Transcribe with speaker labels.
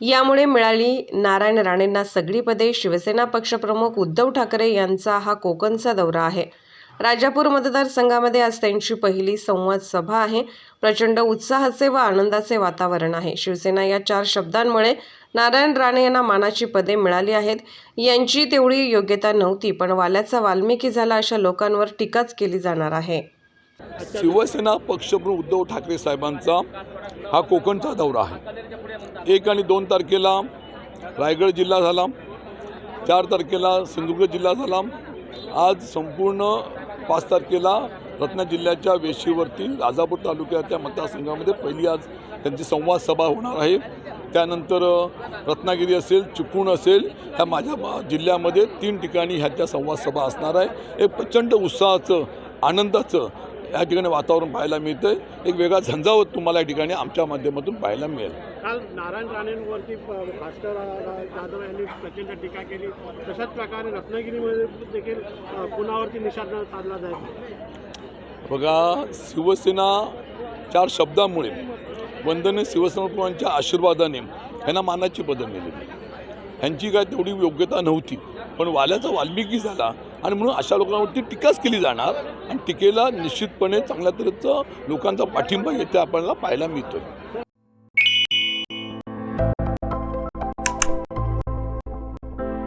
Speaker 1: यामुळे मिळाली नारायण राणेंना सगळी पदे शिवसेना पक्षप्रमुख उद्धव ठाकरे यांचा हा कोकणचा दौरा आहे. राजापूर मतदारसंघामध्ये आज त्यांची पहिली संवाद सभा आहे. प्रचंड उत्साहाचे व आनंदाचे वातावरण आहे. शिवसेना या चार शब्दांमुळे नारायण राणे यांना मानाची पदे मिळाली आहेत. यांची तेवढी योग्यता नव्हती पण वाल्याचा वाल्मिकी झाला अशा लोकांवर टीकाच केली जाणार आहे.
Speaker 2: शिवसेना पक्षप्रमुख उद्धव ठाकरे साहेबांचा हा कोकणचा दौरा आहे. एक आणि दोन तारखेला रायगड जिल्हा झाला. चार तारखेला सिंधुदुर्ग जिल्हा झाला. आज संपूर्ण पाच तारखेला रत्ना जिल्ह्याच्या वेशीवरती राजापूर तालुक्याच्या मतदारसंघामध्ये पहिली आज त्यांची संवाद सभा होणार आहे. त्यानंतर रत्नागिरी असेल चिपळूण असेल ह्या माझ्या मा- जिल्ह्यामध्ये तीन ठिकाणी ह्याच्या संवाद सभा असणार आहे. एक प्रचंड उत्साहाचं आनंदाचं या ठिकाणी वातावरण पाहायला मिळतं एक वेगळा झंझावत तुम्हाला या ठिकाणी आमच्या माध्यमातून पाहायला मिळेल.
Speaker 3: काल नारायण राणेंवरती भास्कर जाधव यांनी प्रचंड टीका केली. तशाच प्रकारे रत्नागिरीमध्ये देखील पुनावरती निशाणा साधला जाईल.
Speaker 2: बघा शिवसेना चार शब्दामुळे वंदनीय शिवसमर्पणांच्या आशीर्वादाने ह्यांना मानाची पदं मिळाली. ह्यांची काय तेवढी योग्यता नव्हती. पण वाल्याचा वाल्मिकी झाला. आणि म्हणून अशा लोकांवरती टीकाच केली जाणार आणि टीकेला निश्चितपणे चांगल्या तऱ्हेचं लोकांचा पाठिंबा येथे आपल्याला पाहायला मिळतो